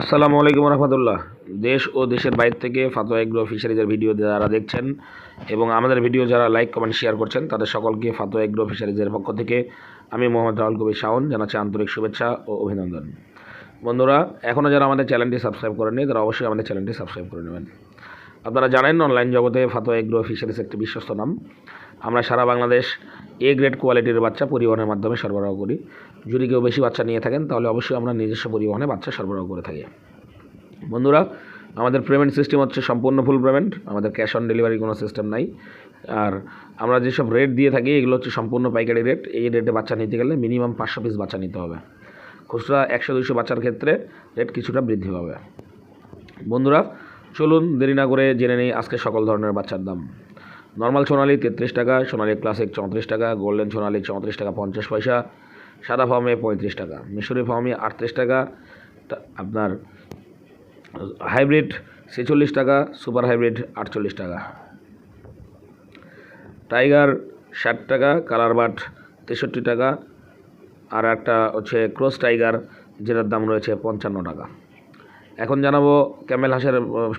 আসসালামু আলাইকুম রহমতুল্লাহ। দেশ ও দেশের বাইরে থেকে ফাতোয়া এগ্রো ফিশারিজের ভিডিও যারা দেখছেন এবং আমাদের ভিডিও যারা লাইক কমেন্ট শেয়ার করছেন, তাদের সকলকে ফাতোয়া এগ্রো ফিশারিজের পক্ষ থেকে আমি মোহাম্মদ রাহুল কবির শাওন জানাচ্ছি আন্তরিক শুভেচ্ছা ও অভিনন্দন। বন্ধুরা এখনও যারা আমাদের চ্যানেলটি সাবস্ক্রাইব করেননি, তারা অবশ্যই আমাদের চ্যানেলটি সাবস্ক্রাইব করে নেবেন। আপনারা জানেন অনলাইন জগতে ফাতোয়া এগ্রো ফিশারিজ একটি বিশ্বস্ত নাম। আমরা সারা বাংলাদেশ এ গ্রেড কোয়ালিটির বাচ্চা পরিবহনের মাধ্যমে সরবরাহ করি। যদি কেউ বেশি বাচ্চা নিয়ে থাকেন, তাহলে অবশ্যই আমরা নিজস্ব পরিবহনে বাচ্চা সরবরাহ করে থাকি। বন্ধুরা, আমাদের পেমেন্ট সিস্টেম হচ্ছে সম্পূর্ণ ফুল পেমেন্ট আমাদের ক্যাশ অন ডেলিভারি কোনো সিস্টেম নাই। আর আমরা যেসব রেট দিয়ে থাকি, এগুলো হচ্ছে সম্পূর্ণ পাইকারি রেট এই রেটে বাচ্চা নিতে গেলে মিনিমাম পাঁচশো পিস বাচ্চা নিতে হবে। খুচরা একশো দুশো বাচ্চার ক্ষেত্রে রেট কিছুটা বৃদ্ধি পাবে। বন্ধুরা, চলুন দেরি না করে জেনে নেই আজকে সকল ধরনের বাচ্চার দাম। নর্মাল সোনালি তেত্রিশ টাকা, সোনালি ক্লাসিক চৌত্রিশ টাকা গোল্ডেন সোনালি চৌত্রিশ টাকা, পঞ্চাশ পয়সা, সাদা ফার্মে পঁয়ত্রিশ টাকা, মিশরি ফার্মে আটত্রিশ টাকা আপনার হাইব্রিড ছেচল্লিশ টাকা সুপার হাইব্রিড আটচল্লিশ টাকা। টাইগার ষাট টাকা কালার বাট তেষট্টি টাকা, আর একটা হচ্ছে ক্রস টাইগার যেটার দাম রয়েছে পঞ্চান্ন টাকা। এখন জানাব ক্যামেল হাঁসের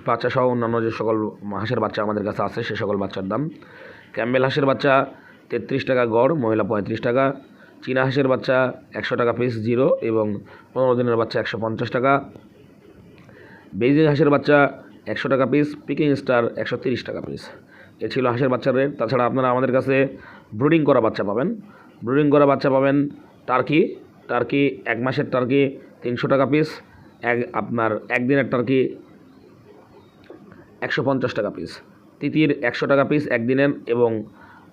বাচ্চা সহ অন্যান্য যে সকল হাঁসের বাচ্চা আমাদের কাছে আছে, সে সকল বাচ্চার দাম। ক্যামেল হাঁসের বাচ্চা তেত্রিশ টাকা গড়, মহিলা পঁয়ত্রিশ টাকা। চীনা হাঁসের বাচ্চা একশো টাকা পিস জিরো এবং পনেরো দিনের বাচ্চা একশো পঞ্চাশ টাকা। বেজিং হাঁসের বাচ্চা একশো টাকা পিস পিকিং স্টার একশো তিরিশ টাকা পিস এ ছিল হাঁসের বাচ্চার রেট তাছাড়া আপনারা আমাদের কাছে ব্রুডিং করা বাচ্চা পাবেন। ব্রুডিং করা বাচ্চা পাবেন টার্কি। টার্কি এক মাসের টার্কি তিনশো টাকা পিস এক আপনার একদিনের টার্কি একশো পঞ্চাশ টাকা পিস তিতির একশো টাকা পিস একদিনের এবং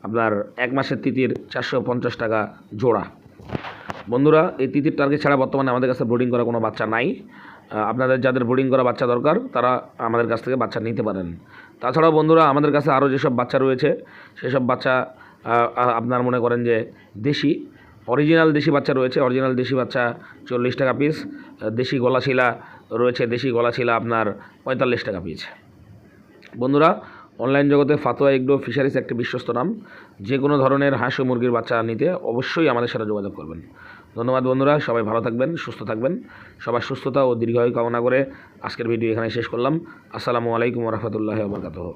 আপনার এক মাসের তিতির চারশো পঞ্চাশ টাকা জোড়া। বন্ধুরা, এই তিতির টার্গেট ছাড়া বর্তমানে আমাদের কাছে ব্রুডিং করা কোনো বাচ্চা নাই। আপনাদের যাদের ব্রুডিং করা বাচ্চা দরকার, তারা আমাদের কাছ থেকে বাচ্চা নিতে পারেন। তাছাড়াও বন্ধুরা, আমাদের কাছে আরও যেসব বাচ্চা রয়েছে, সেসব বাচ্চা আপনার মনে করেন যে দেশি অরিজিনাল দেশি বাচ্চা রয়েছে, অরিজিনাল দেশি বাচ্চা চল্লিশ টাকা পিস দেশি গলাশিলা রয়েছে, দেশি গলাশিলা আপনার পঁয়তাল্লিশ টাকা পিস বন্ধুরা অনলাইন জগতে ফাতোয়া এগ্রো ফিশারিজ একটি বিশ্বস্ত নাম। যে কোনো ধরনের হাঁস ও মুরগির বাচ্চা নিতে অবশ্যই আমাদের সাথে যোগাযোগ করবেন। ধন্যবাদ বন্ধুরা, সবাই ভালো থাকবেন, সুস্থ থাকবেন। সবার সুস্থতা ও দীর্ঘায়ু কামনা করে আজকের ভিডিও এখানে শেষ করলাম। আসসালামু আলাইকুম রহমতুল্লাহ বরকাতহ।